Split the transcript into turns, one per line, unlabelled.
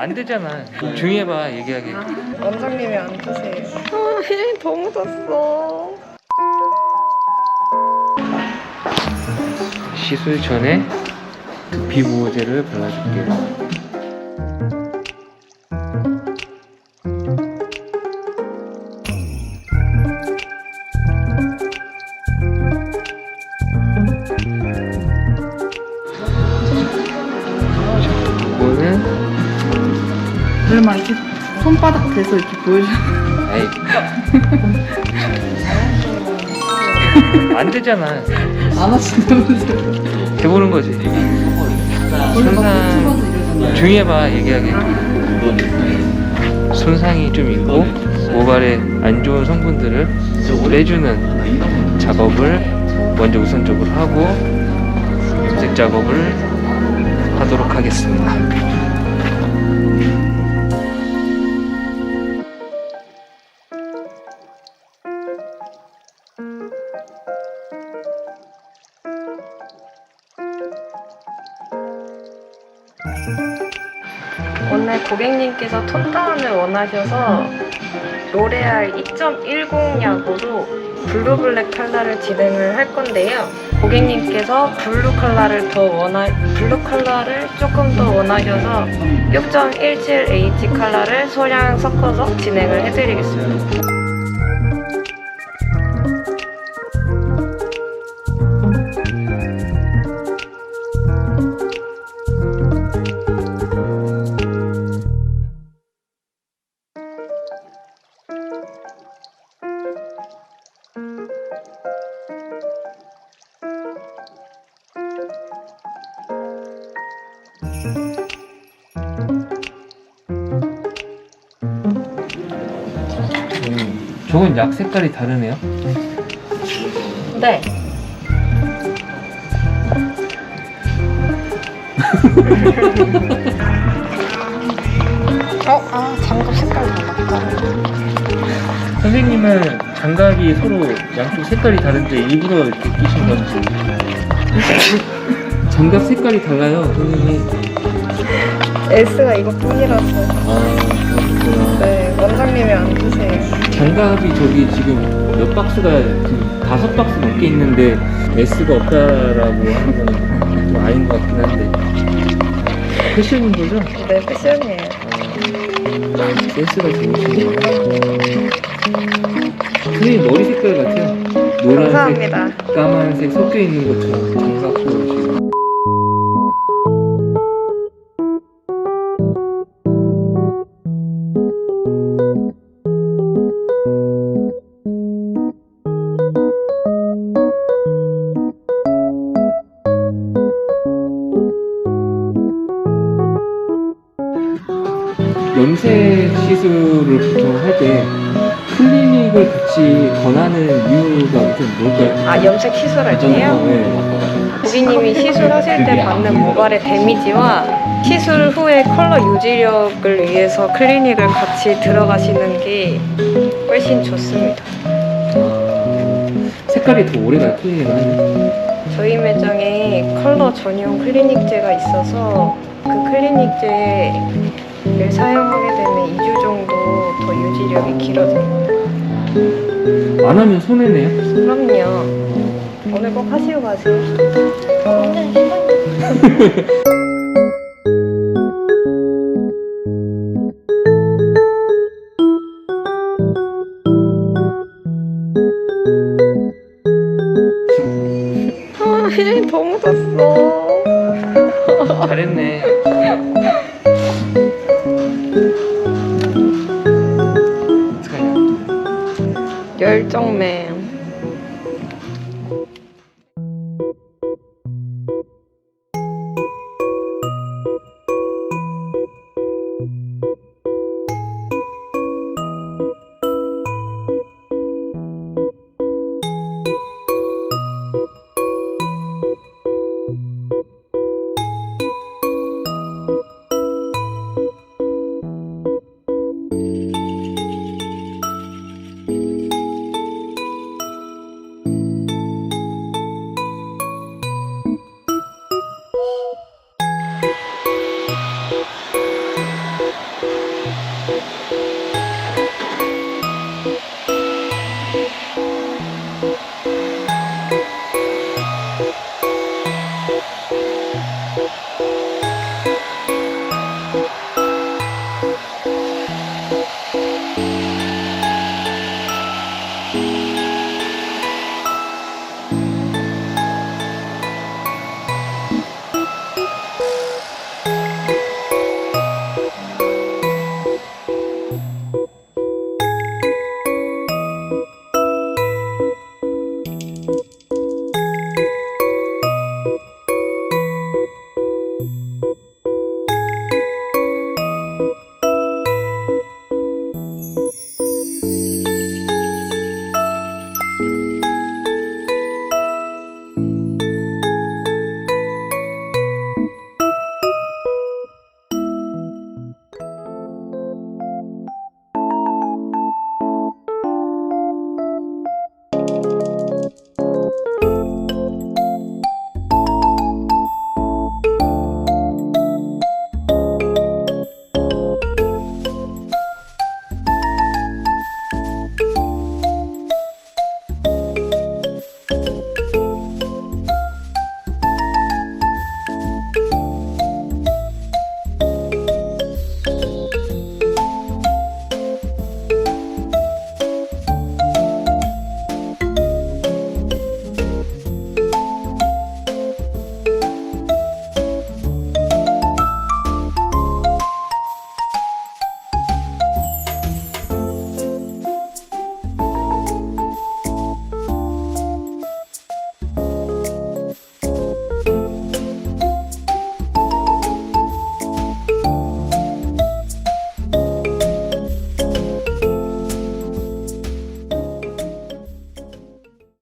안 되잖아. 조용히 해봐, 얘기하게.
원장님이 안 드세요.
아, 더 묻었어.
시술 전에 두피 보호제를 발라줄게요.
손바닥 대서 이렇게 보여줘.
아이 안 되잖아.
안 하신다면서.
해보는 거지. 손상 조용히 해봐 얘기하게. 손상이 좀 있고 모발에 안 좋은 성분들을 빼주는 작업을 먼저 우선적으로 하고 염색 작업을 하도록 하겠습니다.
오늘 고객님께서 톤 다운을 원하셔서 로레알 2.10 약으로 블루 블랙 컬러를 진행을 할 건데요. 고객님께서 블루 컬러를 더 원하 블루 컬러를 조금 더 원하셔서 6.17H 컬러를 소량 섞어서 진행을 해드리겠습니다.
음, 저건 약 색깔이 다르네요.
네. 어? 아, 장갑 색깔 달랐다.
선생님은 장갑이 서로 양쪽 색깔이 다른데 일부러 이렇게 끼신 건지. 장갑 색깔이 달라요, 선생님.
S가 이것뿐이라서.
아, 그렇구나.
네, 원장님이 안 드세요.
장갑이 저기 지금 몇 박스가 지금 다섯 박스 넘게 있는데 S가 없다라고 하는 건좀 아닌 것 같긴 한데. 패션인 거죠?
네, 패션이에요.
아, 센스가 좋으시네요. 선생님 머리 색깔 같아요. 노란색,
감사합니다.
까만색 섞여 있는 것처럼 장갑도 시술을 보통 할 때 클리닉을 같이 권하는 이유가 좀 뭘까요?
아, 염색 시술할 때요?
네.
고객님이 시술하실 때 받는 모발의 데미지와 시술 후에 컬러 유지력을 위해서 클리닉을 같이 들어가시는 게 훨씬 좋습니다.
아, 색깔이 더 오래 가요, 클리닉을 하면.
저희 매장에 컬러 전용 클리닉제가 있어서 그 클리닉제를 사용하게 되면 2주 정도 더 유지력이 길어집니다.
안 하면 손해네요.
그럼요. 오늘 꼭 하시고 가세요.
아, 더 묻었어.
잘했네.
정맨.